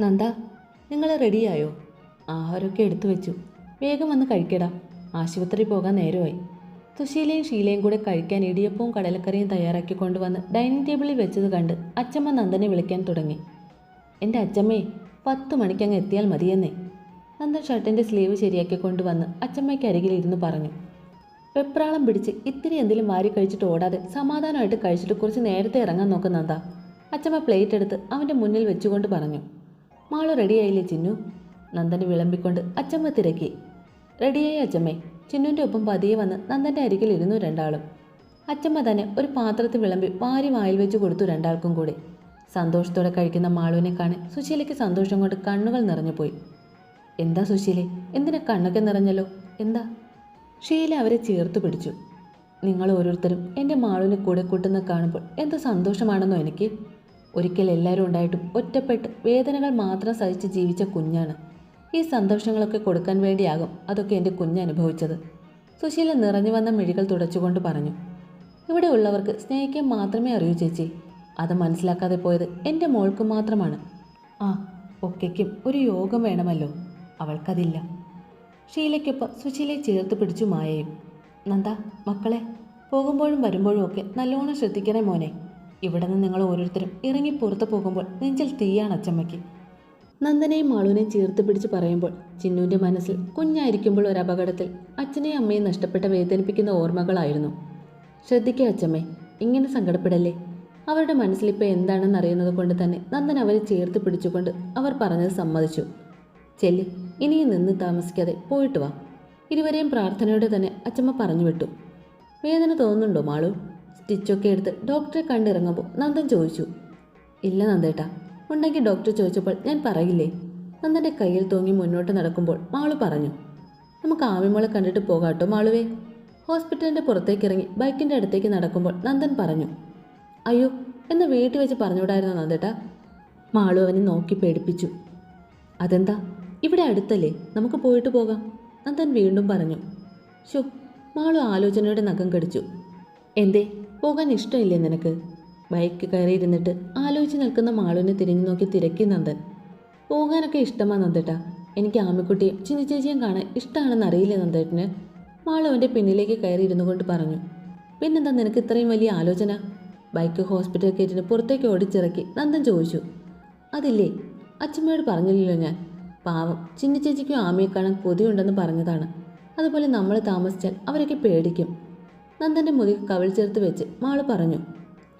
നന്ദ നിങ്ങൾ റെഡിയായോ? ആഹാരമൊക്കെ എടുത്തു വെച്ചു. വേഗം വന്ന് കഴിക്കടാ. ആശുപത്രി പോകാൻ നേരമായി. സുശീലയും ഷീലയും കൂടെ കഴിക്കാൻ ഇടിയപ്പവും കടലക്കറിയും തയ്യാറാക്കി കൊണ്ടുവന്ന് ഡൈനിങ് ടേബിളിൽ വെച്ചത് കണ്ട് അച്ചമ്മ നന്ദനെ വിളിക്കാൻ തുടങ്ങി. എന്റെ അച്ചമ്മേ പത്ത് മണിക്കങ്ങ് എത്തിയാൽ മതിയെന്നേ. നന്ദൻ ഷർട്ടിന്റെ സ്ലീവ് ശരിയാക്കി കൊണ്ടുവന്ന് അച്ചമ്മയ്ക്ക് അരികിലിരുന്ന് പറഞ്ഞു. വെപ്രാളം പിടിച്ച് ഇത്തിരി എന്തെങ്കിലും വാരി കഴിച്ചിട്ട് ഓടാതെ സമാധാനമായിട്ട് കഴിച്ചിട്ട് കുറച്ച് നേരത്തെ ഇറങ്ങാൻ നോക്കുന്നതാ അച്ചമ്മ പ്ലേറ്റ് എടുത്ത് അവന്റെ മുന്നിൽ വെച്ചുകൊണ്ട് പറഞ്ഞു. മാൾ റെഡിയായില്ലേ ചിന്നു? നന്ദന് വിളമ്പിക്കൊണ്ട് അച്ചമ്മ തിരക്കി. റെഡിയായി അച്ചമ്മേ. ചിന്നുവിന്റെ ഒപ്പം പതിയെ വന്ന് നന്ദന്റെ അരികിൽ ഇരുന്നു രണ്ടാളും. അച്ചമ്മ തന്നെ ഒരു പാത്രത്തിൽ വിളമ്പി വാരി വായിൽ വെച്ച് കൊടുത്തു രണ്ടാൾക്കും കൂടി. സന്തോഷത്തോടെ കഴിക്കുന്ന മാളുവിനെ കാണി സുശീലയ്ക്ക് സന്തോഷം കൊണ്ട് കണ്ണുകൾ നിറഞ്ഞുപോയി എന്താ സുശീലെ? എന്തിനാ കണ്ണൊക്കെ നിറഞ്ഞല്ലോ? എന്താ? ഷീല അവരെ ചേർത്ത് പിടിച്ചു. നിങ്ങൾ ഓരോരുത്തരും എന്റെ മാളുവിനെ കൂടെ കൂട്ടുന്ന കാണുമ്പോൾ എന്ത് സന്തോഷമാണെന്നോ എനിക്ക്? ഒരിക്കൽ എല്ലാവരും ഉണ്ടായിട്ടും ഒറ്റപ്പെട്ട് വേദനകൾ മാത്രം സഹിച്ച് ജീവിച്ച കുഞ്ഞാണ്. ഈ സന്തോഷങ്ങളൊക്കെ കൊടുക്കാൻ വേണ്ടിയാകും അതൊക്കെ എന്റെ കുഞ്ഞ് അനുഭവിച്ചത്. സുശീല നിറഞ്ഞു വന്ന മിഴികൾ തുടച്ചുകൊണ്ട് പറഞ്ഞു ഇവിടെ ഉള്ളവർക്ക് സ്നേഹിക്കാൻ മാത്രമേ അറിയൂ ചേച്ചി. അത് മനസ്സിലാക്കാതെ പോയത് എന്റെ മോൾക്ക് മാത്രമാണ്. ആ ഒക്കയ്ക്കും ഒരു യോഗം വേണമല്ലോ. അവൾക്കതില്ല. ഷീലയ്ക്കൊപ്പം സുശീലയെ ചേർത്ത് പിടിച്ചു മായയും. നന്ദ മക്കളെ പോകുമ്പോഴും വരുമ്പോഴും ഒക്കെ നല്ലോണം ശ്രദ്ധിക്കണേ മോനെ. ഇവിടെ നിന്ന് നിങ്ങൾ ഓരോരുത്തരും ഇറങ്ങി പുറത്തു പോകുമ്പോൾ നെഞ്ചിൽ തീയാണ് അച്ചമ്മയ്ക്ക്. നന്ദനെയും മാളുവിനെയും ചേർത്ത് പിടിച്ച് പറയുമ്പോൾ ചിന്നുവിന്റെ മനസ്സിൽ കുഞ്ഞായിരിക്കുമ്പോൾ ഒരു അപകടത്തിൽ അച്ഛനെയും അമ്മയും നഷ്ടപ്പെട്ട വേദനിപ്പിക്കുന്ന ഓർമ്മകളായിരുന്നു. ശ്രദ്ധിക്കുക അച്ചമ്മേ ഇങ്ങനെ സങ്കടപ്പെടല്ലേ? അവരുടെ മനസ്സിലിപ്പോൾ എന്താണെന്ന് അറിയുന്നത് കൊണ്ട് തന്നെ നന്ദൻ അവരെ ചേർത്ത് പിടിച്ചുകൊണ്ട് അവർ പറഞ്ഞത് സമ്മതിച്ചു. ചെല്ലി ഇനിയും നിന്ന് താമസിക്കാതെ പോയിട്ട് വാ. ഇരുവരെയും പ്രാർത്ഥനയോടെ തന്നെ അച്ചമ്മ പറഞ്ഞു വിട്ടു. വേദന തോന്നുന്നുണ്ടോ മാളു? സ്റ്റിച്ചൊക്കെ എടുത്ത് ഡോക്ടറെ കണ്ടിറങ്ങുമ്പോൾ നന്ദൻ ചോദിച്ചു. ഇല്ല നന്ദേട്ടാ ഉണ്ടെങ്കിൽ ഡോക്ടർ ചോദിച്ചപ്പോൾ ഞാൻ പറയില്ലേ? നന്ദന്റെ കയ്യിൽ തൂങ്ങി മുന്നോട്ട് നടക്കുമ്പോൾ മാളു പറഞ്ഞു. നമുക്ക് ആവിമോളെ കണ്ടിട്ട് പോകാട്ടോ മാളുവേ. ഹോസ്പിറ്റലിന്റെ പുറത്തേക്ക് ഇറങ്ങി ബൈക്കിന്റെ അടുത്തേക്ക് നടക്കുമ്പോൾ നന്ദൻ പറഞ്ഞു. അയ്യോ എന്ന് വീട്ടിൽ വെച്ച് പറഞ്ഞുകൂടായിരുന്നു നന്ദേട്ടാ? മാളു അവനെ നോക്കി പേടിപ്പിച്ചു. അതെന്താ? ഇവിടെ അടുത്തല്ലേ? നമുക്ക് പോയിട്ട് പോകാം. നന്ദൻ വീണ്ടും പറഞ്ഞു. ഷോ മാളു ആലോചനയുടെ നഖം കടിച്ചു. എന്തേ? പോകാൻ ഇഷ്ടമില്ലേ നിനക്ക്? ബൈക്ക് കയറിയിരുന്നിട്ട് ആലോചിച്ച് നിൽക്കുന്ന മാളുവിനെ തിരിഞ്ഞു നോക്കി തിരക്കി നന്ദൻ. പോകാനൊക്കെ ഇഷ്ടമാ നന്ദേട്ടാ. എനിക്ക് ആമിക്കുട്ടിയും ചിന്നി ചേച്ചിയും കാണാൻ ഇഷ്ടമാണെന്ന് അറിയില്ലേ നന്ദേട്ടന്. മാളു അവന്റെ പിന്നിലേക്ക് കയറിയിരുന്നു കൊണ്ട് പറഞ്ഞു. പിന്നെന്താ നിനക്ക് ഇത്രയും വലിയ ആലോചന? ബൈക്ക് ഹോസ്പിറ്റൽ കയറ്റിന് പുറത്തേക്ക് ഓടിച്ചിറക്കി നന്ദൻ ചോദിച്ചു. അതില്ലേ? അച്ഛമ്മയോട് പറഞ്ഞില്ലല്ലോ ഞാൻ. പാവം ചിന്നി ചേച്ചിക്കും ആമയെ കാണാൻ കൊതിയുണ്ടെന്ന് പറഞ്ഞതാണ്. അതുപോലെ നമ്മൾ താമസിച്ചാൽ അവരൊക്കെ പേടിക്കും. നന്ദന്റെ മുതി കവിൾ ചേർത്ത് വെച്ച് മാൾ പറഞ്ഞു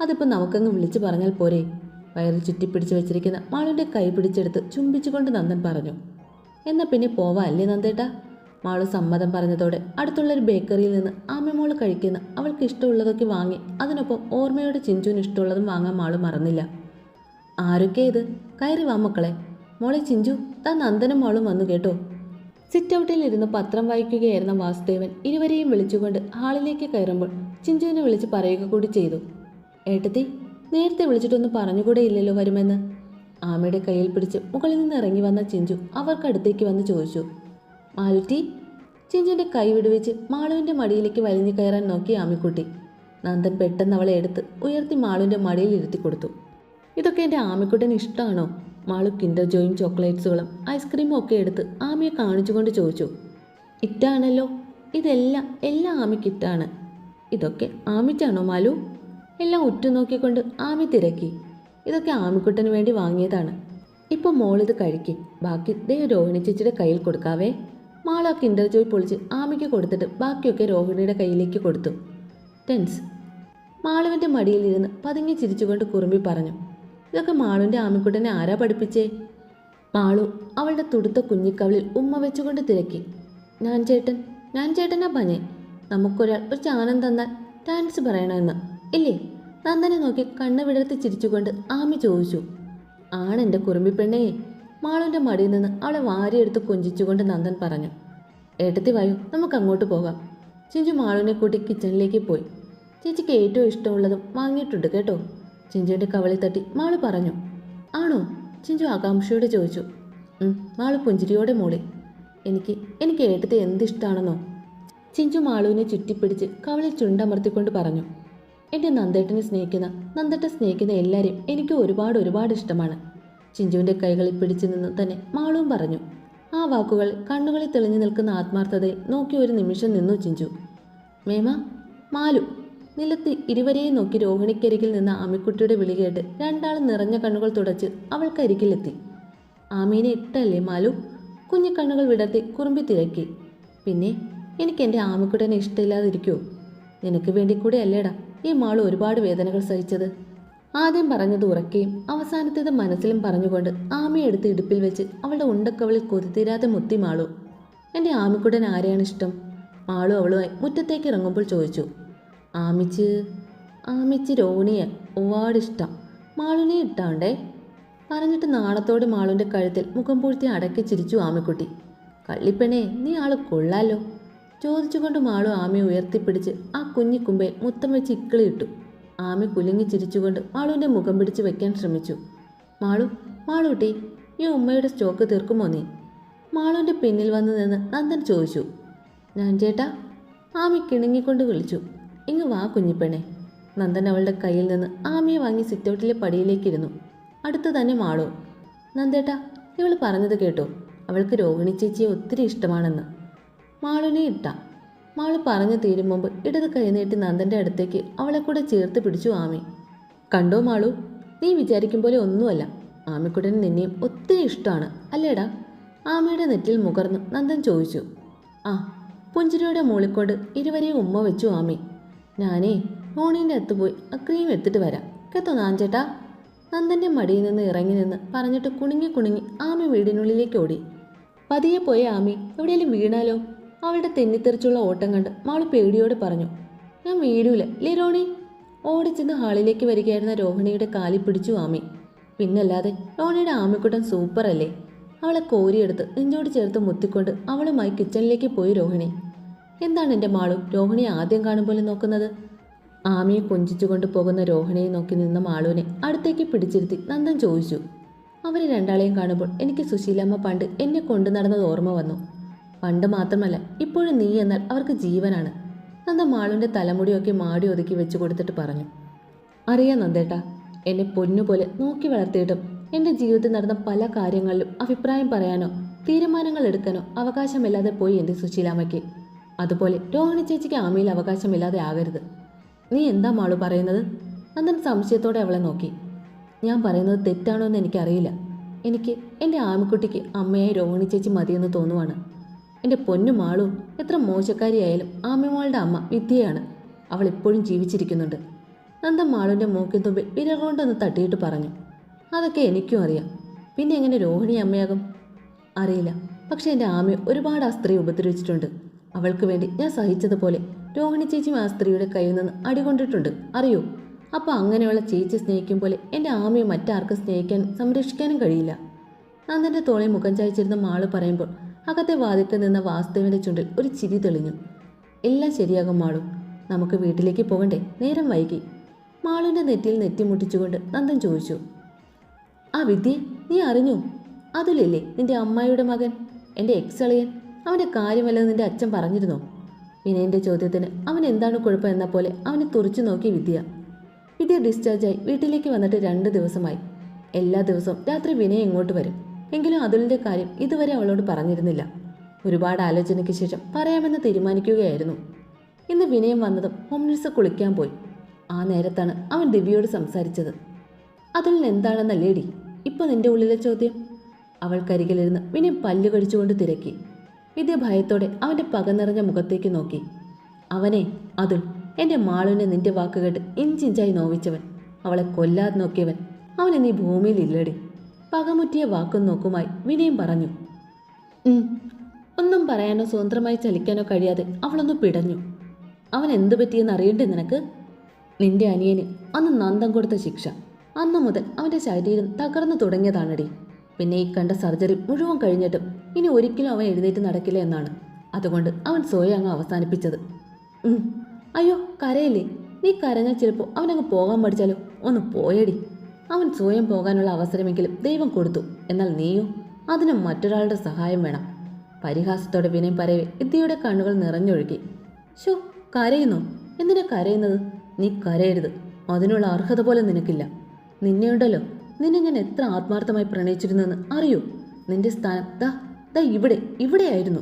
അതിപ്പോൾ നമുക്കങ്ങ് വിളിച്ചു പറഞ്ഞാൽ പോരെ? വയറിൽ ചുറ്റിപ്പിടിച്ച് വെച്ചിരിക്കുന്ന മാളുവിന്റെ കൈ പിടിച്ചെടുത്ത് ചുംബിച്ചുകൊണ്ട് നന്ദൻ പറഞ്ഞു എന്നാൽ പിന്നെ പോവാ അല്ലേ നന്ദേട്ടാ? മാൾ സമ്മതം പറഞ്ഞതോടെ അടുത്തുള്ളൊരു ബേക്കറിയിൽ നിന്ന് ആമമോൾ കഴിക്കുന്ന അവൾക്ക് ഇഷ്ടമുള്ളതൊക്കെ വാങ്ങി അതിനൊപ്പം ഓർമ്മയുടെ ചിഞ്ചുവിന് ഇഷ്ടമുള്ളതും വാങ്ങാൻ മാൾ മറന്നില്ല. ആരൊക്കെ ഇത്? കയറി വാ മക്കളെ. മോളെ ചിഞ്ചു താൻ നന്ദനും മോളും വന്നു കേട്ടോ. സിറ്റ് ഔട്ടിൽ ഇരുന്ന് പത്രം വായിക്കുകയായിരുന്ന വാസുദേവൻ ഇരുവരെയും വിളിച്ചുകൊണ്ട് ഹാളിലേക്ക് കയറുമ്പോൾ ചിഞ്ചുവിനെ വിളിച്ച് പറയുക കൂടി ചെയ്തു. ഏട്ടത്തി നേരത്തെ വിളിച്ചിട്ടൊന്നും പറഞ്ഞുകൂടെ ഇല്ലല്ലോ വരുമെന്ന്? ആമയുടെ കയ്യിൽ പിടിച്ച് മുകളിൽ നിന്ന് ഇറങ്ങി വന്ന ചിഞ്ചു അവർക്കടുത്തേക്ക് വന്ന് ചോദിച്ചു. മാലുറ്റി ചിഞ്ചുവിന്റെ കൈ വിടുവിച്ച് മാളുവിന്റെ മടിയിലേക്ക് വലിഞ്ഞു കയറാൻ നോക്കി ആമിക്കുട്ടി. നന്ദൻ പെട്ടെന്ന് അവളെ എടുത്ത് ഉയർത്തി മാളുവിന്റെ മടിയിൽ ഇരുത്തി കൊടുത്തു ഇതൊക്കെ എന്റെ ആമിക്കുട്ടന് ഇഷ്ടമാണോ? മാളു കിൻഡർ ജോയും ചോക്ലേറ്റ്സുകളും ഐസ്ക്രീമും ഒക്കെ എടുത്ത് ആമിയെ കാണിച്ചുകൊണ്ട് ചോദിച്ചു ഇറ്റാണല്ലോ? ഇതെല്ലാം എല്ലാം ആമിക്ക് ഇറ്റാണ് ഇതൊക്കെ ആമിച്ചാണോ മാലു? എല്ലാം ഉറ്റുനോക്കിക്കൊണ്ട് ആമി തിരക്കി. ഇതൊക്കെ ആമിക്കുട്ടന് വേണ്ടി വാങ്ങിയതാണ്. ഇപ്പോൾ മോളിത് കഴിക്കും. ബാക്കി ദേ രോഹിണി ചേച്ചിയുടെ കയ്യിൽ കൊടുക്കാവേ. മാള കിൻഡർ ജോയ് പൊളിച്ച് ആമിക്ക് കൊടുത്തിട്ട് ബാക്കിയൊക്കെ രോഹിണിയുടെ കയ്യിലേക്ക് കൊടുത്തു. ടെൻസ് മാളുവിന്റെ മടിയിലിരുന്ന് പതുങ്ങി ചിരിച്ചുകൊണ്ട് കുറുമ്പി പറഞ്ഞു ഇതൊക്കെ മാളുവിന്റെ ആമിക്കുട്ടനെ ആരാ പഠിപ്പിച്ചേ? മാളു അവളുടെ തുടുത്ത കുഞ്ഞിക്കവളിൽ ഉമ്മ വെച്ചുകൊണ്ട് തിരക്കി. ഞാൻ ചേട്ടൻ ഞാൻ ചേട്ടനാ പഞ്ഞേ. നമുക്കൊരാൾ ഒരു ചാനം തന്നാൽ ഡാൻസ് പറയണമെന്ന്. ഇല്ലേ? നന്ദനെ നോക്കി കണ്ണ് വിടർത്തി ചിരിച്ചുകൊണ്ട് ആമി ചോദിച്ചു. ആണെന്റെ കുറുമ്പി പെണ്ണേ. മാളുവിന്റെ മടിയിൽ നിന്ന് അവളെ വാരിയെടുത്ത് കൊഞ്ചിച്ചുകൊണ്ട് നന്ദൻ പറഞ്ഞു. ഏട്ടത്തി വായു നമുക്ക് അങ്ങോട്ട് പോകാം. ചിഞ്ചു മാളുവിനെ കൂട്ടി കിച്ചണിലേക്ക് പോയി. ചേച്ചിക്ക് ഏറ്റവും ഇഷ്ടമുള്ളതും വാങ്ങിയിട്ടുണ്ട് കേട്ടോ. ചിഞ്ചുവിന്റെ കവളി തട്ടി മാൾ പറഞ്ഞു ആണോ? ചിഞ്ചു ആകാംക്ഷയോടെ ചോദിച്ചു മാൾ പുഞ്ചിരിയോടെ മൂളി. എനിക്ക് എനിക്ക് ഏട്ടത്തെ എന്തിഷ്ടമാണെന്നോ ചിഞ്ചു മാളുവിനെ ചുറ്റിപ്പിടിച്ച് കവളിൽ ചുണ്ടമർത്തിക്കൊണ്ട് പറഞ്ഞു എന്റെ നന്ദേട്ടനെ സ്നേഹിക്കുന്ന നന്ദേട്ട സ്നേഹിക്കുന്ന എല്ലാവരെയും എനിക്ക് ഒരുപാട് ഒരുപാട് ഇഷ്ടമാണ്. ചിഞ്ചുവിന്റെ കൈകളിൽ പിടിച്ചു നിന്ന് തന്നെ മാളുവും പറഞ്ഞു ആ വാക്കുകൾ കണ്ണുകളിൽ തെളിഞ്ഞു നിൽക്കുന്ന ആത്മാർത്ഥതയിൽ നോക്കി ഒരു നിമിഷം നിന്നു ചിഞ്ചു. മേമ മാലു നിലത്ത് ഇരുവരെയും നോക്കി രോഹിണിക്കരികിൽ നിന്ന് ആമിക്കുട്ടിയുടെ വിളി കേട്ട് രണ്ടാളും നിറഞ്ഞ കണ്ണുകൾ തുടച്ച് അവൾക്കരികിലെത്തി. ആമീനെ ഇട്ടല്ലേ മാലു? കുഞ്ഞു കണ്ണുകൾ വിടർത്തി കുറുമ്പി തിരക്കി. പിന്നെ എനിക്ക് എന്റെ ആമിക്കുട്ടനെ ഇഷ്ടമില്ലാതിരിക്കോ നിനക്ക് വേണ്ടി കൂടെ അല്ലേടാ ഈ മാൾ ഒരുപാട് വേദനകൾ സഹിച്ചത്? ആദ്യം പറഞ്ഞത് ഉറക്കുകയും അവസാനത്തേത് മനസ്സിലും പറഞ്ഞുകൊണ്ട് ആമയെടുത്ത് ഇടുപ്പിൽ വെച്ച് അവളുടെ ഉണ്ടക്കവളിൽ കൊതിതീരാതെ മുത്തി മാളു. എന്റെ ആമിക്കുട്ടൻ ആരെയാണ് ഇഷ്ടം? മാളു അവളുമായി മുറ്റത്തേക്ക് ഇറങ്ങുമ്പോൾ ചോദിച്ചു. ആമിച്ച് ആമിച്ച് രോണിയെ ഒരുപാട് ഇഷ്ടം. മാളുനെ ഇട്ടാണ്ടേ. പറഞ്ഞിട്ട് നാളത്തോടെ മാളുവിന്റെ കഴുത്തിൽ മുഖം പൂഴ്ത്തി അടക്കി ചിരിച്ചു ആമിക്കുട്ടി. കള്ളിപ്പെണേ നീ ആൾ കൊള്ളാലോ? ചോദിച്ചുകൊണ്ട് മാളു ആമിയെ ഉയർത്തിപ്പിടിച്ച് ആ കുഞ്ഞി കുമ്പയിൽ മുത്തം വെച്ച് ഇക്കിളിയിട്ടു ആമി കുലുങ്ങി ചിരിച്ചുകൊണ്ട് മാളുവിന്റെ മുഖം പിടിച്ച് വെക്കാൻ ശ്രമിച്ചു. മാളു മാളൂട്ടി ഈ ഉമ്മയുടെ സ്റ്റോക്ക് തീർക്കുമോ നീ? മാളുവിന്റെ പിന്നിൽ വന്നു നിന്ന് നന്ദൻ ചോദിച്ചു. ഞാൻ ചേട്ടാ ആമി കിണുങ്ങിക്കൊണ്ട് വിളിച്ചു. ഇങ്ങ് വാ കുഞ്ഞിപ്പെണ്ണെ. നന്ദൻ അവളുടെ കയ്യിൽ നിന്ന് ആമിയെ വാങ്ങി സിറ്റൗട്ടിലെ പടിയിലേക്കിരുന്നു. അടുത്തു തന്നെ മാളോ. നന്ദേട്ടാ ഇവൾ പറഞ്ഞത് കേട്ടോ. അവൾക്ക് രോഹിണി ചേച്ചിയെ ഒത്തിരി ഇഷ്ടമാണെന്ന്. മാളുവിനെ ഇട്ട. മാളു പറഞ്ഞു തീരും മുമ്പ് ഇടത് കൈനീട്ടി നന്ദന്റെ അടുത്തേക്ക് അവളെ കൂടെ ചേർത്ത് പിടിച്ചു ആമി. കണ്ടോ മാളു? നീ വിചാരിക്കും പോലെ ഒന്നുമല്ല. ആമിക്കുട്ടന് നിന്നെയും ഒത്തിരി ഇഷ്ടമാണ് അല്ലേടാ? ആമിയുടെ നെറ്റിൽ മുകർന്ന് നന്ദൻ ചോദിച്ചു. ആ പുഞ്ചിരിയുടെ മൂളിക്കൊണ്ട് ഇരുവരെയും ഉമ്മ വെച്ചു ആമി. ഞാനേ മോണീന്റെ അടുത്ത് പോയി ആ ക്രീം എടുത്തിട്ട് വരാം. കേട്ടോ നാഞ്ചേട്ടാ നന്ദന്റെ മടിയിൽ നിന്ന് ഇറങ്ങി നിന്ന് പറഞ്ഞിട്ട് കുണുങ്ങി കുണുങ്ങി ആമി വീടിനുള്ളിലേക്ക് ഓടി. പതിയെ പോയ ആമി എവിടെയെങ്കിലും വീണാലോ? അവളുടെ തെന്നിത്തെറിച്ചുള്ള ഓട്ടം കണ്ട് മാൾ പേടിയോടെ പറഞ്ഞു. ഞാൻ വീഴൂല ലിരോണി ഓടിച്ചെന്ന് ഹാളിലേക്ക് വരികയായിരുന്ന രോഹിണിയുടെ കാലി പിടിച്ചു ആമി. പിന്നല്ലാതെ റോണിയുടെ ആമിക്കുട്ടൻ സൂപ്പറല്ലേ? അവളെ കോരിയെടുത്ത് നെഞ്ചോട് ചേർത്ത് മുത്തിക്കൊണ്ട് അവളുമായി കിച്ചണിലേക്ക് പോയി രോഹിണി. എന്താണ് എന്റെ മാളും രോഹിണിയെ ആദ്യം കാണും പോലെ നോക്കുന്നത്? ആമിയെ കൊഞ്ചിച്ചുകൊണ്ട് പോകുന്ന രോഹിണിയെ നോക്കി നിന്ന മാളുവിനെ അടുത്തേക്ക് പിടിച്ചിരുത്തി നന്ദൻ ചോദിച്ചു. അവരെ രണ്ടാളെയും കാണുമ്പോൾ എനിക്ക് സുശീലമ്മ പണ്ട് എന്നെ കൊണ്ടു നടന്നത് ഓർമ്മ വന്നു. പണ്ട് മാത്രമല്ല ഇപ്പോഴും നീ എന്നാൽ അവർക്ക് ജീവനാണ്. നന്ദ മാളുവിന്റെ തലമുടിയൊക്കെ മാടി ഒതുക്കി വെച്ച് കൊടുത്തിട്ട് പറഞ്ഞു. അറിയാം നന്ദേട്ടാ എന്നെ പൊന്നുപോലെ നോക്കി വളർത്തിയിട്ടും എന്റെ ജീവിതത്തിൽ നടന്ന പല കാര്യങ്ങളിലും അഭിപ്രായം പറയാനോ തീരുമാനങ്ങൾ എടുക്കാനോ അവകാശമില്ലാതെ പോയി എന്റെ സുശീലാമ്മയ്ക്ക്. അതുപോലെ രോഹിണി ചേച്ചിക്ക് ആമയിൽ അവകാശമില്ലാതെ ആകരുത്. നീ എന്താ മാളു പറയുന്നത്? നന്ദൻ സംശയത്തോടെ അവളെ നോക്കി. ഞാൻ പറയുന്നത് തെറ്റാണോ എന്ന് എനിക്കറിയില്ല. എനിക്ക് എന്റെ ആമിക്കുട്ടിക്ക് അമ്മയെ രോഹിണി ചേച്ചി മതിയെന്ന് തോന്നുവാണ്. എന്റെ പൊന്നു മാളു എത്ര മോശക്കാരിയായാലും ആമിമാളുടെ അമ്മ വിദ്യയാണ്. അവൾ ഇപ്പോഴും ജീവിച്ചിരിക്കുന്നുണ്ട്. നന്ദൻ മാളുവിന്റെ മൂക്കിൻ തുമ്പിൽ വിരൽ കൊണ്ടൊന്ന് തട്ടിയിട്ട് പറഞ്ഞു. അതൊക്കെ എനിക്കും അറിയാം. പിന്നെ എങ്ങനെ രോഹിണി അമ്മയാകും? അറിയില്ല. പക്ഷേ എന്റെ ആമയെ ഒരുപാട് ആ സ്ത്രീ ഉപദ്രവിച്ചിട്ടുണ്ട്. അവൾക്ക് വേണ്ടി ഞാൻ സഹിച്ചതുപോലെ രോഹിണി ചേച്ചിയും ആ സ്ത്രീയുടെ കയ്യിൽ നിന്ന് അടികൊണ്ടിട്ടുണ്ട്. അറിയോ? അപ്പോൾ അങ്ങനെയുള്ള ചേച്ചി സ്നേഹിക്കും പോലെ എന്റെ ആമയെ മറ്റാർക്കും സ്നേഹിക്കാനും സംരക്ഷിക്കാനും കഴിയില്ല. നന്ദന്റെ തോളിൽ മുഖം ചായച്ചിരുന്ന മാൾ പറയുമ്പോൾ അകത്തെ വാതിൽക്ക് നിന്ന വാസുദേവന്റെ ചുണ്ടിൽ ഒരു ചിരി തെളിഞ്ഞു. എല്ലാം ശരിയാകും മാളു. നമുക്ക് വീട്ടിലേക്ക് പോകണ്ടേ? നേരം വൈകി. മാളുവിന്റെ നെറ്റിയിൽ നെറ്റിമുട്ടിച്ചുകൊണ്ട് നന്ദൻ ചോദിച്ചു. ആ വിദ്യ നീ അറിഞ്ഞു? അതിലില്ലേ നിന്റെ അമ്മായിയുടെ മകൻ? എന്റെ എക്സ് അളിയൻ അവന്റെ കാര്യമല്ലെന്ന് നിന്റെ അച്ഛൻ പറഞ്ഞിരുന്നോ? വിനയന്റെ ചോദ്യത്തിന് അവൻ എന്താണ് കുഴപ്പം എന്ന പോലെ അവനെ തുറച്ചു നോക്കി വിദ്യ. വിദ്യ ഡിസ്ചാർജായി വീട്ടിലേക്ക് വന്നിട്ട് രണ്ട് ദിവസമായി. എല്ലാ ദിവസവും രാത്രി വിനയ ഇങ്ങോട്ട് വരും. എങ്കിലും അതുലിന്റെ കാര്യം ഇതുവരെ അവളോട് പറഞ്ഞിരുന്നില്ല. ഒരുപാട് ആലോചനയ്ക്ക് ശേഷം പറയാമെന്ന് തീരുമാനിക്കുകയായിരുന്നു. ഇന്ന് വിനയം വന്നതും ഹോം കുളിക്കാൻ പോയി. ആ നേരത്താണ് അവൻ ദിവ്യയോട് സംസാരിച്ചത്. അതിൽ എന്താണെന്നല്ലേടി ഇപ്പൊ നിന്റെ ഉള്ളിലെ ചോദ്യം? അവൾ അവൾക്കരികിലിരുന്ന് വിനയം പല്ലു കടിച്ചുകൊണ്ട് തിരക്കി. വിദ്യ ഭയത്തോടെ അവന്റെ പക നിറഞ്ഞ മുഖത്തേക്ക് നോക്കി. അവനെ അതുൾ എന്റെ മാളുവിനെ നിന്റെ വാക്ക് കേട്ട് ഇഞ്ചിഞ്ചായി നോവിച്ചവൻ. അവളെ കൊല്ലാതെ നോക്കിയവൻ. അവനെ നീ ഭൂമിയിൽ ഇല്ലടി. പകമുറ്റിയ വാക്കും നോക്കുമായി വിനയം പറഞ്ഞു. ഒന്നും പറയാനോ സ്വതന്ത്രമായി ചലിക്കാനോ കഴിയാതെ അവളൊന്ന് പിടഞ്ഞു. അവൻ എന്തു പറ്റിയെന്ന് അറിയണ്ടേ നിനക്ക്? നിന്റെ അനിയന് അന്ന് നന്ദം കൊടുത്ത ശിക്ഷ. അന്നു മുതൽ അവന്റെ ശരീരം തകർന്നു തുടങ്ങിയതാണടി. പിന്നെ ഈ കണ്ട സർജറി മുഴുവൻ കഴിഞ്ഞിട്ടും ഇനി ഒരിക്കലും അവൻ എഴുന്നേറ്റ് നടക്കില്ല എന്നാണ്. അതുകൊണ്ട് അവൻ സ്വയം അങ്ങ് അവസാനിപ്പിച്ചത്. അയ്യോ കരയില്ലേ? നീ കരഞ്ഞാൽ ചിലപ്പോൾ അവനങ്ങ് പോകാൻ പഠിച്ചാലോ ഒന്ന് പോയടി. അവൻ സ്വയം പോകാനുള്ള അവസരമെങ്കിലും ദൈവം കൊടുത്തു. എന്നാൽ നീയോ? അതിന് മറ്റൊരാളുടെ സഹായം വേണം. പരിഹാസത്തോടെ വിനയം പറയവേ വിദ്യയുടെ കണ്ണുകൾ നിറഞ്ഞൊഴുകി. ഷോ കരയുന്നു? എന്തിനാ കരയുന്നത്? നീ കരയരുത്. അതിനുള്ള അർഹത പോലെ നിനക്കില്ല. നിന്നെയുണ്ടല്ലോ. നിന്നെ ഞാൻ എത്ര ആത്മാർത്ഥമായി പ്രണയിച്ചിരുന്നെന്ന് അറിയൂ. നിന്റെ സ്ഥാനം ദാ. ദാ ഇവിടെ ഇവിടെയായിരുന്നു.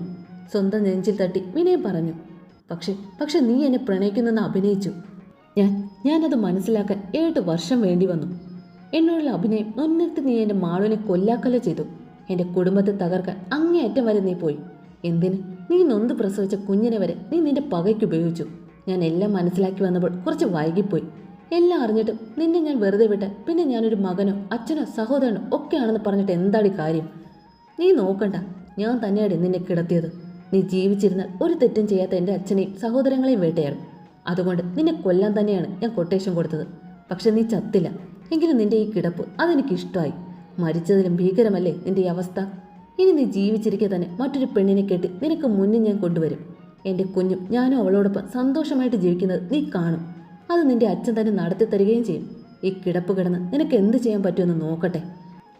സ്വന്തം നെഞ്ചിൽ തട്ടി വിനയം പറഞ്ഞു. പക്ഷെ പക്ഷെ നീ എന്നെ പ്രണയിക്കുന്നെന്ന് അഭിനയിച്ചു. ഞാൻ ഞാനത് മനസ്സിലാക്കാൻ ഏഴ് വർഷം വേണ്ടി വന്നു. എന്നോടുള്ള അഭിനയം മുൻനിർത്തി നീ എന്റെ മാളുവിനെ കൊല്ലാക്കല്ല ചെയ്തു. എന്റെ കുടുംബത്തെ തകർക്കാൻ അങ്ങേയറ്റം വരെ നീ പോയി. എന്തിന്? നീ നൊന്ത് പ്രസവിച്ച കുഞ്ഞിനെ വരെ നീ നിന്റെ പകയ്ക്ക് ഉപയോഗിച്ചു. ഞാൻ എല്ലാം മനസ്സിലാക്കി വന്നപ്പോൾ കുറച്ച് വൈകിപ്പോയി. എല്ലാം അറിഞ്ഞിട്ടും നിന്നെ ഞാൻ വെറുതെ വിട്ട് പിന്നെ ഞാനൊരു മകനോ അച്ഛനോ സഹോദരനോ ഒക്കെയാണെന്ന് പറഞ്ഞിട്ട് എന്താടി കാര്യം? നീ നോക്കണ്ട. ഞാൻ തന്നെയാണ് നിന്നെ കിടത്തിയത്. നീ ജീവിച്ചിരുന്നാൽ ഒരു തെറ്റും ചെയ്യാത്ത എന്റെ അച്ഛനെയും സഹോദരങ്ങളെയും വേട്ടയാറും അതുകൊണ്ട് നിന്നെ കൊല്ലാൻ തന്നെയാണ് ഞാൻ കൊട്ടേഷൻ കൊടുത്തത്. പക്ഷെ നീ ചത്തില്ല. എങ്കിലും നിന്റെ ഈ കിടപ്പ് അതെനിക്ക് ഇഷ്ടമായി മരിച്ചതിലും ഭീകരമല്ലേ നിന്റെ ഈ അവസ്ഥ? ഇനി നീ ജീവിച്ചിരിക്കെ തന്നെ മറ്റൊരു പെണ്ണിനെ കെട്ടി നിനക്ക് മുന്നിൽ ഞാൻ കൊണ്ടുവരും. എന്റെ കുഞ്ഞും ഞാനും അവളോടൊപ്പം സന്തോഷമായിട്ട് ജീവിക്കുന്നത് നീ കാണും. അത് നിന്റെ അച്ഛൻ തന്നെ നടത്തി തരികയും ചെയ്യും. ഈ കിടപ്പ് കിടന്ന് നിനക്ക് എന്ത് ചെയ്യാൻ പറ്റുമെന്ന് നോക്കട്ടെ.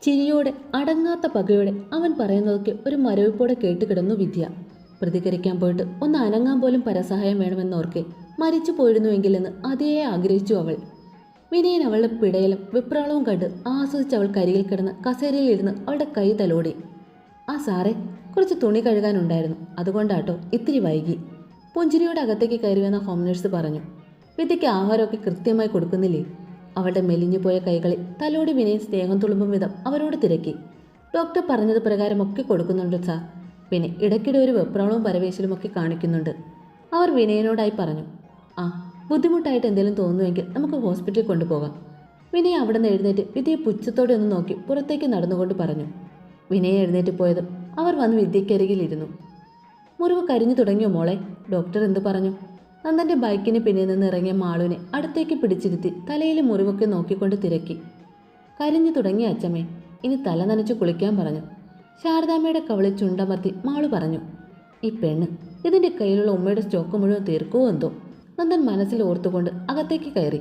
ചിരിയോടെ അടങ്ങാത്ത പകയോടെ അവൻ പറയുന്നതൊക്കെ ഒരു മരവിപ്പോടെ കേട്ട് കിടന്നു വിദ്യ. പ്രതികരിക്കാൻ പോയിട്ട് ഒന്ന് അനങ്ങാൻ പോലും പരസഹായം വേണമെന്നോർക്കെ മരിച്ചു പോയിരുന്നുവെങ്കിലെന്ന് അതേ ആഗ്രഹിച്ചു അവൾ. വിനയൻ അവളുടെ പിടയിലും വിപ്രാളവും കണ്ട് ആസ്വദിച്ച് അവൾ കരിയിൽ കിടന്ന് കസേരയിൽ ഇരുന്ന് അവളുടെ കൈ തലോടി. ആ സാറേ കുറച്ച് തുണി കഴുകാനുണ്ടായിരുന്നു. അതുകൊണ്ടാട്ടോ ഇത്തിരി വൈകി. പുഞ്ചിരിയുടെ അകത്തേക്ക് കയറി വന്ന ഹോം നഴ്സ് പറഞ്ഞു. വിദ്യയ്ക്ക് ആഹാരമൊക്കെ കൃത്യമായി കൊടുക്കുന്നില്ലേ? അവളുടെ മെലിഞ്ഞുപോയ കൈകളിൽ തലോടി വിനയൻ സ്നേഹം തുളുമ്പും വിധം അവരോട് തിരക്കി. ഡോക്ടർ പറഞ്ഞത് പ്രകാരമൊക്കെ കൊടുക്കുന്നുണ്ട് സാർ. പിന്നെ ഇടയ്ക്കിടെ ഒരു വെപ്രാളവും പരവേശലും ഒക്കെ കാണിക്കുന്നുണ്ട്. അവർ വിനയനോടായി പറഞ്ഞു ആ ബുദ്ധിമുട്ടായിട്ട് എന്തെങ്കിലും തോന്നുമെങ്കിൽ നമുക്ക് ഹോസ്പിറ്റലിൽ കൊണ്ടുപോകാം. വിനയ അവിടെ നിന്ന് എഴുന്നേറ്റ് വിദ്യയെ പുച്ഛത്തോടെ ഒന്ന് നോക്കി പുറത്തേക്ക് നടന്നുകൊണ്ട് പറഞ്ഞു. വിനയ എഴുന്നേറ്റ് പോയതും അവർ വന്ന് വിദ്യക്കരികിലിരുന്നു മുറിവ് കരിഞ്ഞു തുടങ്ങിയോ മോളെ? ഡോക്ടർ എന്തു പറഞ്ഞു? നന്ദന്റെ ബൈക്കിന് പിന്നിൽ നിന്ന് ഇറങ്ങിയ മാളുവിനെ അടുത്തേക്ക് പിടിച്ചിരുത്തി തലയിൽ മുറിവൊക്കെ നോക്കിക്കൊണ്ട് തിരക്കി. കരിഞ്ഞു തുടങ്ങിയ അച്ചമ്മേ ഇനി തല നനച്ച് കുളിക്കാൻ പറഞ്ഞു. ശാരദാമ്മയുടെ കവളി ചുണ്ടമർത്തി മാളു പറഞ്ഞു ഈ പെണ്ണ് ഇതിന്റെ കയ്യിലുള്ള ഉമ്മയുടെ സ്റ്റോക്ക് മുഴുവൻ തീർക്കുമോ എന്തോ? നന്ദൻ മനസ്സിൽ ഓർത്തുകൊണ്ട് അകത്തേക്ക് കയറി.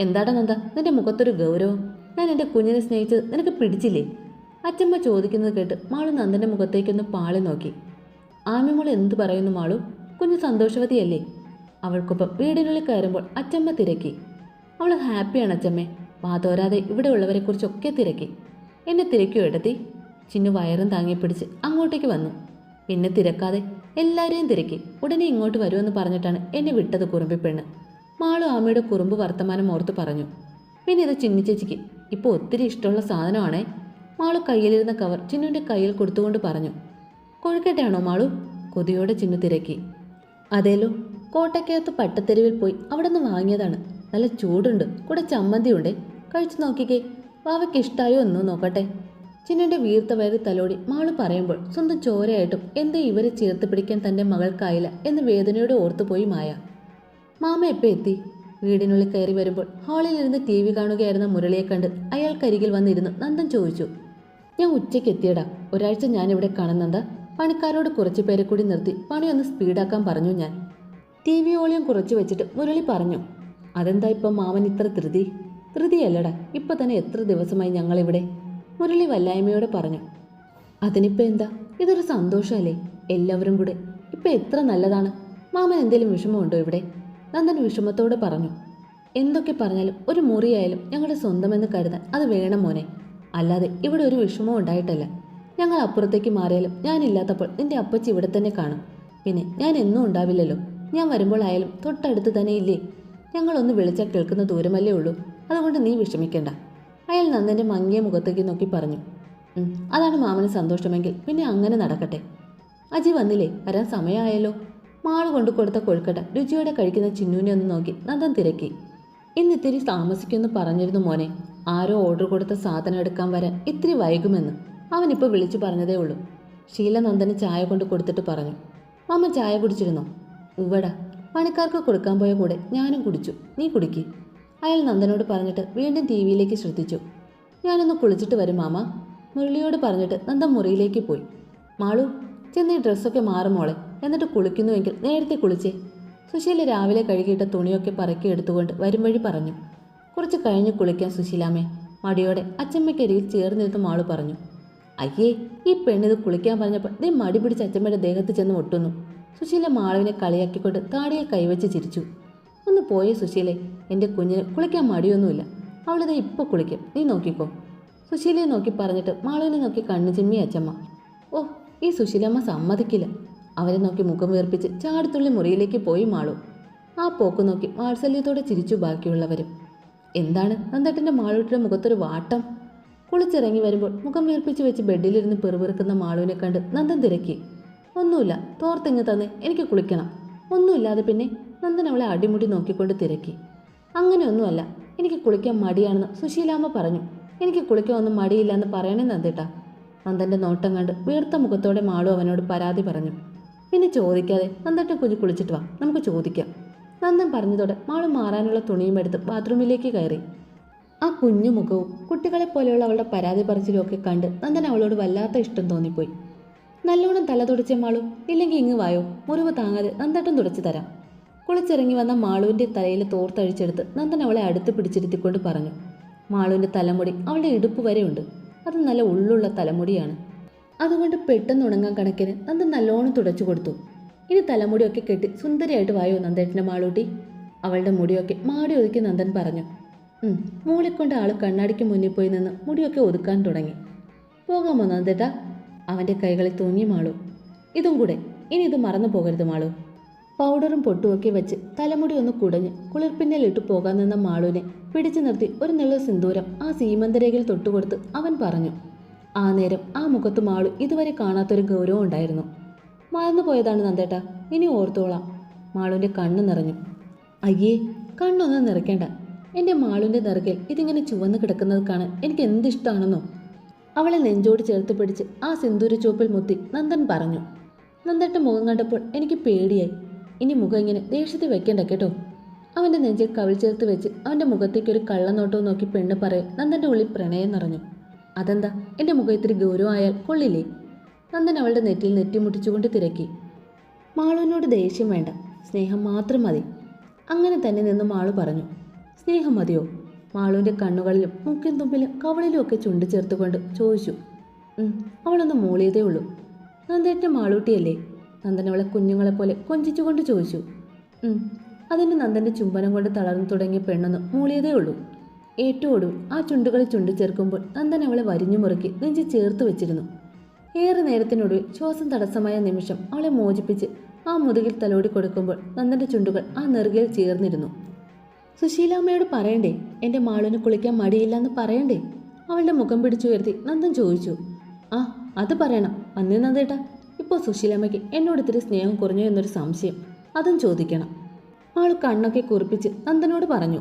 എന്താടാ നന്ദ നിന്റെ മുഖത്തൊരു ഗൗരവം? ഞാൻ എന്റെ കുഞ്ഞിനെ സ്നേഹിച്ചത് നിനക്ക് പിടിച്ചില്ലേ? അച്ചമ്മ ചോദിക്കുന്നത് കേട്ട് മാളു നന്ദന്റെ മുഖത്തേക്കൊന്ന് പാളി നോക്കി. ആമിമോൾ എന്തു പറയുന്നു മാളു? കുഞ്ഞ് സന്തോഷവതിയല്ലേ? അവൾക്കൊപ്പം വീടിനുള്ളിൽ കയറുമ്പോൾ അച്ചമ്മ തിരക്കി. അവൾ ഹാപ്പിയാണ് അച്ചമ്മേ. വാതോരാതെ ഇവിടെ ഉള്ളവരെക്കുറിച്ചൊക്കെ തിരക്കി. എന്നെ തിരക്കിയോ എടുത്തി ചിന്നു വയറും താങ്ങി പിടിച്ച് അങ്ങോട്ടേക്ക് വന്നു. പിന്നെ തിരക്കാതെ എല്ലാവരെയും തിരക്കി. ഉടനെ ഇങ്ങോട്ട് വരുമെന്ന് പറഞ്ഞിട്ടാണ് എന്നെ വിട്ടത് കുറുമ്പി പെണ്ണ്. മാളു ആമയുടെ കുറുമ്പ് വർത്തമാനം ഓർത്ത് പറഞ്ഞു. പിന്നെ ഇത് ചിന്നി ചേച്ചിക്ക് ഇപ്പോൾ ഒത്തിരി ഇഷ്ടമുള്ള സാധനമാണേ. മാളു കയ്യിലിരുന്ന കവർ ചിന്നുവിന്റെ കയ്യിൽ കൊടുത്തുകൊണ്ട് പറഞ്ഞു. കൊഴുക്കട്ടെയാണോ മാളു? കൊതിയോടെ ചിന്നു തിരക്കി. അതേലോ കോട്ടയ്ക്കകത്ത് പട്ടത്തെരുവിൽ പോയി അവിടെ നിന്ന് വാങ്ങിയതാണ്. നല്ല ചൂടുണ്ട്. കൂടെ ചമ്മന്തിയുണ്ടേ. കഴിച്ചു നോക്കിക്കേ. വാവയ്ക്ക് ഇഷ്ടായോ എന്ന് നോക്കട്ടെ. ചിന്നന്റെ വീർത്ത വയറി തലോടി മാൾ പറയുമ്പോൾ സ്വന്തം ചോരയായിട്ടും എന്തേ ഇവരെ ചേർത്ത് പിടിക്കാൻ തന്റെ മകൾക്കായില്ല എന്ന് വേദനയോടെ ഓർത്തുപോയി മായ. മാമ എപ്പോൾ എത്തി? വീടിനുള്ളിൽ കയറി വരുമ്പോൾ ഹാളിൽ ഇരുന്ന് ടി വി കാണുകയായിരുന്ന മുരളിയെ കണ്ട് അയാൾക്കരികിൽ വന്നിരുന്നു നന്ദൻ ചോദിച്ചു ഞാൻ ഉച്ചയ്ക്ക് എത്തിയടാ. ഒരാഴ്ച ഞാനിവിടെ കാണുന്നത് പണിക്കാരോട് കുറച്ച് പേരെ കൂടി നിർത്തി പണിയൊന്ന് സ്പീഡാക്കാൻ പറഞ്ഞു ഞാൻ. ടി വി വോളിയം കുറച്ച് വെച്ചിട്ട് മുരളി പറഞ്ഞു അതെന്താ ഇപ്പം മാമൻ ഇത്ര ധൃതി? ധൃതിയല്ലടാ ഇപ്പൊ തന്നെ എത്ര ദിവസമായി ഞങ്ങളിവിടെ? മുരളി വല്ലായ്മയോടെ പറഞ്ഞു അതിനിപ്പോൾ എന്താ? ഇതൊരു സന്തോഷമല്ലേ എല്ലാവരും കൂടെ. ഇപ്പം എത്ര നല്ലതാണ്. മാമൻ എന്തെങ്കിലും വിഷമമുണ്ടോ ഇവിടെ? നന്ദൻ വിഷമത്തോടെ പറഞ്ഞു എന്തൊക്കെ പറഞ്ഞാലും ഒരു മുറിയായാലും ഞങ്ങളുടെ സ്വന്തമെന്ന് കരുതാൻ അത് വേണം മോനെ. അല്ലാതെ ഇവിടെ ഒരു വിഷമവും ഉണ്ടായിട്ടല്ല. ഞങ്ങൾ അപ്പുറത്തേക്ക് മാറിയാലും ഞാനില്ലാത്തപ്പോൾ നിന്റെ അപ്പച്ചി ഇവിടെ തന്നെ കാണും. പിന്നെ ഞാൻ എന്നും ഉണ്ടാവില്ലല്ലോ. ഞാൻ വരുമ്പോൾ ആയാലും തൊട്ടടുത്ത് തന്നെ ഇല്ലേ? ഞങ്ങളൊന്ന് വിളിച്ചാൽ കേൾക്കുന്ന ദൂരമല്ലേ ഉള്ളൂ. അതുകൊണ്ട് നീ വിഷമിക്കണ്ട. അയാൾ നന്ദന്റെ മങ്ങിയ മുഖത്തേക്ക് നോക്കി പറഞ്ഞു. അതാണ് മാമന് സന്തോഷമെങ്കിൽ പിന്നെ അങ്ങനെ നടക്കട്ടെ. അജി വന്നില്ലേ? വരാൻ സമയമായല്ലോ. മാൾ കൊണ്ടു കൊടുത്ത കൊഴുക്കട്ട രുചിയോടെ കഴിക്കുന്ന ചിന്നുവിനെ ഒന്ന് നോക്കി നന്ദൻ തിരക്കി. ഇന്ന് ഇത്തിരി താമസിക്കുമെന്ന് പറഞ്ഞിരുന്നു മോനെ. ആരോ ഓർഡർ കൊടുത്ത സാധനം എടുക്കാൻ വരാൻ ഇത്തിരി വൈകുമെന്ന് അവനിപ്പോൾ വിളിച്ചു പറഞ്ഞതേ ഉള്ളൂ. ശീല നന്ദന് ചായ കൊണ്ട് കൊടുത്തിട്ട് പറഞ്ഞു. മമ്മ ചായ കുടിച്ചിരുന്നോ? ഉവട പണിക്കാർക്ക് കൊടുക്കാൻ പോയ കൂടെ ഞാനും കുടിച്ചു. നീ കുടിക്ക്. അയാൾ നന്ദനോട് പറഞ്ഞിട്ട് വീണ്ടും ടി വിയിലേക്ക് ശ്രദ്ധിച്ചു. ഞാനൊന്ന് കുളിച്ചിട്ട് വരും മാമ. മുരളിയോട് പറഞ്ഞിട്ട് നന്ദൻ മുറിയിലേക്ക് പോയി. മാളു ചെന്ന് ഈ ഡ്രസ്സൊക്കെ മാറും മോളെ. എന്നിട്ട് കുളിക്കുന്നുവെങ്കിൽ നേരത്തെ കുളിച്ചേ. സുശീല രാവിലെ കഴുകിയിട്ട തുണിയൊക്കെ പറക്കി എടുത്തുകൊണ്ട് വരും വഴി പറഞ്ഞു. കുറച്ച് കഴിഞ്ഞ് കുളിക്കാൻ സുശീലാമ്മേ മടിയോടെ അച്ചമ്മയ്ക്കരികിൽ ചേർന്നിരുന്ന് മാളു പറഞ്ഞു. അയ്യേ ഈ പെണ്ണിത് കുളിക്കാൻ പറഞ്ഞപ്പോൾ ദേ മടി പിടിച്ച് അച്ചമ്മയുടെ ദേഹത്ത് ചെന്ന് ഒട്ടുന്നു സുശീല മാളുവിനെ കളിയാക്കിക്കൊണ്ട് താടിയിൽ കൈവച്ച് ചിരിച്ചു. ഒന്ന് പോയേ സുശീലെ എന്റെ കുഞ്ഞിന് കുളിക്കാൻ മടിയൊന്നുമില്ല. അവളിത് ഇപ്പോൾ കുളിക്കും. നീ നോക്കിക്കോ. സുശീലയെ നോക്കി പറഞ്ഞിട്ട് മാളുവിനെ നോക്കി കണ്ണു ചിമ്മി അച്ചമ്മ. ഓ ഈ സുശീലമ്മ സമ്മതിക്കില്ല. അവരെ നോക്കി മുഖം വീർപ്പിച്ച് ചാടിത്തുള്ളി മുറിയിലേക്ക് പോയി മാളു. ആ പോക്ക് നോക്കി വാത്സല്യത്തോടെ ചിരിച്ചു ബാക്കിയുള്ളവരും. എന്താണ്? നന്ദേട്ടന്റെ മാളൂട്ടിയുടെ മുഖത്തൊരു വാട്ടം? കുളിച്ചിറങ്ങി വരുമ്പോൾ മുഖം വീർപ്പിച്ച് വെച്ച് ബെഡിലിരുന്ന് പെറുപിറുക്കുന്ന മാളുവിനെ കണ്ട് നന്ദൻ തിരക്കി. ഒന്നുമില്ല തോർത്തിങ്ങ് തന്ന് എനിക്ക് കുളിക്കണം. ഒന്നുമില്ലാതെ പിന്നെ നന്ദൻ അവളെ അടിമുടി നോക്കിക്കൊണ്ട് തിരക്കി. അങ്ങനെയൊന്നുമല്ല എനിക്ക് കുളിക്കാൻ മടിയാണെന്ന് സുശീലാമ്മ പറഞ്ഞു. എനിക്ക് കുളിക്കാൻ ഒന്നും മടിയില്ല എന്ന് പറയണേ നന്ദിട്ടാ. നന്ദന്റെ നോട്ടം കണ്ട് വീർത്ത മുഖത്തോടെ മാളു അവനോട് പരാതി പറഞ്ഞു. പിന്നെ ചോദിക്കാതെ നന്ദേട്ടൻ കുഞ്ഞു കുളിച്ചിട്ട് വാ നമുക്ക് ചോദിക്കാം. നന്ദൻ പറഞ്ഞതോടെ മാളു മാറാനുള്ള തുണിയും എടുത്ത് ബാത്റൂമിലേക്ക് കയറി. ആ കുഞ്ഞു മുഖവും കുട്ടികളെ പോലെയുള്ള അവളുടെ പരാതി പറച്ചിലുമൊക്കെ കണ്ട് നന്ദൻ അവളോട് വല്ലാത്ത ഇഷ്ടം തോന്നിപ്പോയി. നല്ലോണം തല തുടച്ച മാളു ഇല്ലെങ്കിൽ ഇങ്ങ് വായോ? മുറിവ് താങ്ങാതെ നന്ദട്ടം തുടച്ചു തരാം. കുളിച്ചിറങ്ങി വന്ന മാളുവിന്റെ തലയിൽ തോർത്തഴിച്ചെടുത്ത് നന്ദൻ അവളെ അടുത്ത് പിടിച്ചിരുത്തിക്കൊണ്ട് പറഞ്ഞു. മാളുവിന്റെ തലമുടി അവളുടെ ഇടുപ്പ് വരെ ഉണ്ട്. അത് നല്ല ഉള്ളുള്ള തലമുടിയാണ്. അതുകൊണ്ട് പെട്ടെന്ന് ഉണങ്ങാൻ കണക്കിന് നന്ദൻ നല്ലോണം തുടച്ചു കൊടുത്തു. ഇനി തലമുടിയൊക്കെ കെട്ടി സുന്ദരിയായിട്ട് വായോ നന്ദേട്ടന്റെ മാളൂട്ടി? അവളുടെ മുടിയൊക്കെ മാടി ഒതുക്കി നന്ദൻ പറഞ്ഞു. മൂളിക്കൊണ്ട് ആൾ കണ്ണാടിക്ക് മുന്നിൽ പോയി നിന്ന് മുടിയൊക്കെ ഒതുക്കാൻ തുടങ്ങി. പോകാമോ നന്ദേട്ടാ? അവന്റെ കൈകളിൽ തൂങ്ങി മാളു. ഇതും കൂടെ. ഇനി ഇത് മറന്നു പോകരുത് മാളു. പൗഡറും പൊട്ടുമൊക്കെ വെച്ച് തലമുടി ഒന്ന് കുടഞ്ഞ് കുളിർപ്പിന്നലിട്ട് പോകാൻ നിന്ന മാളുവിനെ പിടിച്ചു നിർത്തി ഒരു നെള്ള സിന്ദൂരം ആ സീമന്തരേഖയിൽ തൊട്ടുകൊടുത്ത് അവൻ പറഞ്ഞു. ആ നേരം ആ മുഖത്ത് മാളു ഇതുവരെ കാണാത്തൊരു ഗൗരവം ഉണ്ടായിരുന്നു. മറന്നു പോയതാണ് നന്ദേട്ട. ഇനി ഓർത്തോളാം. മാളുവിന്റെ കണ്ണ് നിറഞ്ഞു. അയ്യേ കണ്ണൊന്നും നിറയ്ക്കേണ്ട. എന്റെ മാളുവിന്റെ നിറകിൽ ഇതിങ്ങനെ ചുവന്ന് കിടക്കുന്നത് കാണാൻ എനിക്ക് എന്തിഷ്ടമാണെന്നോ അവളെ നെഞ്ചോട് ചേർത്ത് പിടിച്ച് ആ സിന്ദൂര ചുവപ്പിൽ മുത്തി നന്ദൻ പറഞ്ഞു. നന്ദന്റെ മുഖം കണ്ടപ്പോൾ എനിക്ക് പേടിയായി. ഇനി മുഖം ഇങ്ങനെ ദേഷ്യത്തിൽ വെക്കേണ്ട കേട്ടോ. അവന്റെ നെഞ്ചിൽ കവിൾ ചേർത്ത് വെച്ച് അവന്റെ മുഖത്തേക്ക് ഒരു കള്ളനോട്ടവും നോക്കി പെണ്ണ് പറയാൻ നന്ദന്റെ ഉള്ളിൽ പ്രണയം നിറഞ്ഞു. അതെന്താ? എന്റെ മുഖം ഇത്തിരി ഗൗരവമായാൽ കൊള്ളില്ലേ? നന്ദൻ അവളുടെ നെറ്റിയിൽ നെറ്റിമുട്ടിച്ചുകൊണ്ട് തിരക്കി. മാളുവിനോട് ദേഷ്യം വേണ്ട. സ്നേഹം മാത്രം മതി. അങ്ങനെ തന്നെ നിന്ന് മാളു പറഞ്ഞു. സ്നേഹം മതിയോ? മാളുവിന്റെ കണ്ണുകളിലും മുക്കിൻ തുമ്പിലും കവളിലും ഒക്കെ ചുണ്ട് ചേർത്തുകൊണ്ട് ചോദിച്ചു "ഉം, അവളൊന്ന് മൂളിയതേ ഉള്ളൂ. നന്ദേട്ടന്റെ മാളൂട്ടിയല്ലേ? നന്ദൻ അവളെ കുഞ്ഞുങ്ങളെ പോലെ കൊഞ്ചിച്ചുകൊണ്ട് ചോദിച്ചു. അതിന് നന്ദന്റെ ചുംബനം കൊണ്ട് തളർന്നു തുടങ്ങിയ പെണ്ണൊന്ന് മൂളിയതേ ഉള്ളൂ. ഏറ്റവും ആ ചുണ്ടുകളെ ചുണ്ടു ചേർക്കുമ്പോൾ നന്ദൻ അവളെ വരിഞ്ഞു മുറുക്കി നെഞ്ചി ചേർത്ത് വെച്ചിരുന്നു. ഏറെ നേരത്തിനൊടുവിൽ ശ്വാസം തടസ്സമായ നിമിഷം അവളെ മോചിപ്പിച്ച് ആ മുതുകിൽ തലോടി കൊടുക്കുമ്പോൾ നന്ദന്റെ ചുണ്ടുകൾ ആ നെറുകയിൽ ചേർന്നിരുന്നു. സുശീലാമ്മയോട് പറയണ്ടേ? എന്റെ മാളുവിന് കുളിക്കാൻ മടിയില്ലെന്ന് പറയണ്ടേ? അവളുടെ മുഖം പിടിച്ചു വരുത്തി നന്ദൻ ചോദിച്ചു. ആ അത് പറയണം. അന്നേ നന്ദേട്ടാ. ഇപ്പോൾ സുശീലമ്മയ്ക്ക് എന്നോട് ഇത്തിരി സ്നേഹം കുറഞ്ഞു എന്നൊരു സംശയം. അതും ചോദിക്കണം. ആൾ കണ്ണൊക്കെ കുറിപ്പിച്ച് നന്ദനോട് പറഞ്ഞു.